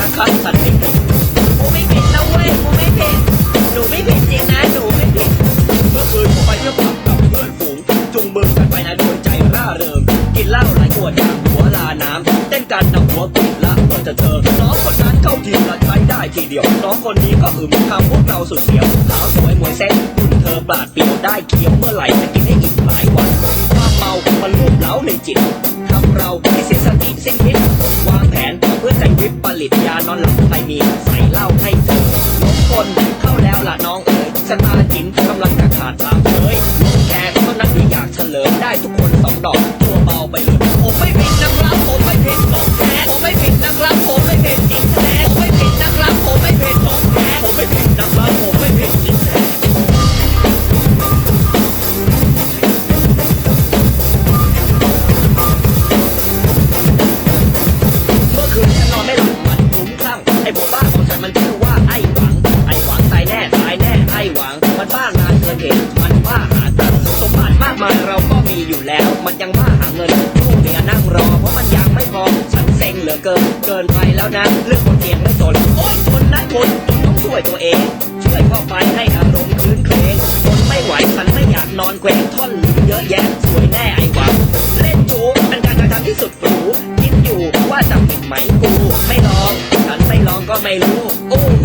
นะครับสัตว์ไม่ผิดกูไม่ผิดนะเว้ยกูไม่ผิดหนูไม่ผิดจริงนะหนูไม่ผิดเมื่อคืนผมไปเที่ยวผับกับเพื่อนฝูงจุงมือกันไปนะโดนใจร่าเริงกินเหล้าหลายขวดอย่างหัวลาน้ำเต้นกันนะหัวปิดละเมื่อจะเจอน้องคนนั้นเข้าทีละใช้ได้ทีเดียวน้องคนนี้ก็อึมทำพวกเราสุดเสียวขาวสวยหมวยเซ็ตคุณเธอบาดเปลี่ยวได้เคี้ยวเมื่อไหร่จะกิน สิ้นคิดวางแผนเพื่อจะวิดผลิตยานอนหลับไตมีใส่เหล้าให้เธอลบคนเข้าแล้วล่ะน้องเอ๋ยชะตาจินกำลังจะขาดสาม เกินเกินไปแล้วนะเรื่องคนเสียงไม่สนโอ้ยคนนั้นคนต้องช่วยตัวเองช่วยก่อไปให้อารมณ์คืนเครงคนไม่ไหวฉันไม่อยากนอนแกว่งท่อนเยอะแยะสวยแน่ไอ้หวังเล่นโชว์เป็นการกระทำที่สุดหรูคิดอยู่ว่าจะผิดไหมกู ไม่ลองฉันไม่ลองก็ไม่รู้ โอ้โห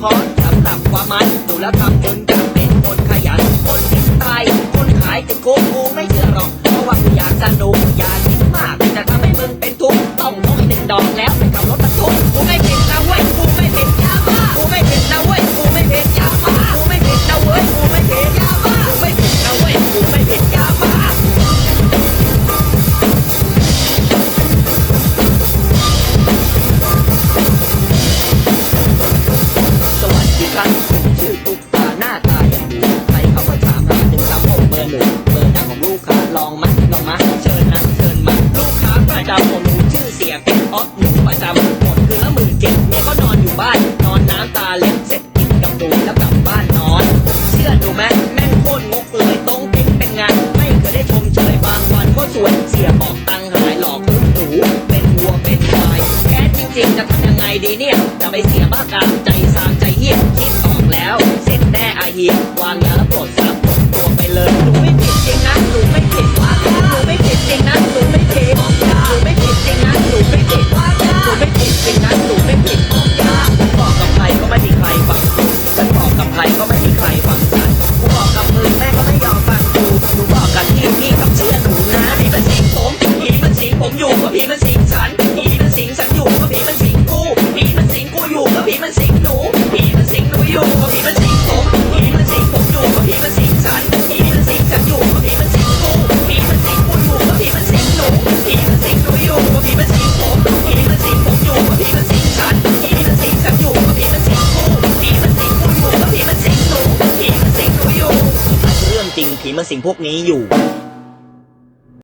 khó thẩm tạp quá mạnh tù lá thăm chân มออฟอยู่ประจำหมดคือลมือเจ็บเมียก็นอนอยู่บ้าน นอนน้ำตาเล็ดเสร็จกินกับปูแล้วกลับบ้านนอน เชื่อดูไหมแม่งโคตรงกเลยตรงติ๊กเป็นงาน ไม่เคยได้ชมเชยบางวันก็สวยเสียบอกตังหายหลอกลูกหนูเป็นวัวเป็นควายแค่จริงๆจะทำยังไงดีเนี่ยจะไปเสียบ้ากามใจสามใจเหี้ยคิดออกแล้ว เสร็จแน่อาเฮียวางยาแล้วปลดสามปลดตัวไปเลยดูไม่ ใครก็ไม่มีใครฟังฉันกูบอกกับมือแม่ก็ไม่ยอมฟังกูกูบอกกับที่ สิ่งพวกนี้อยู่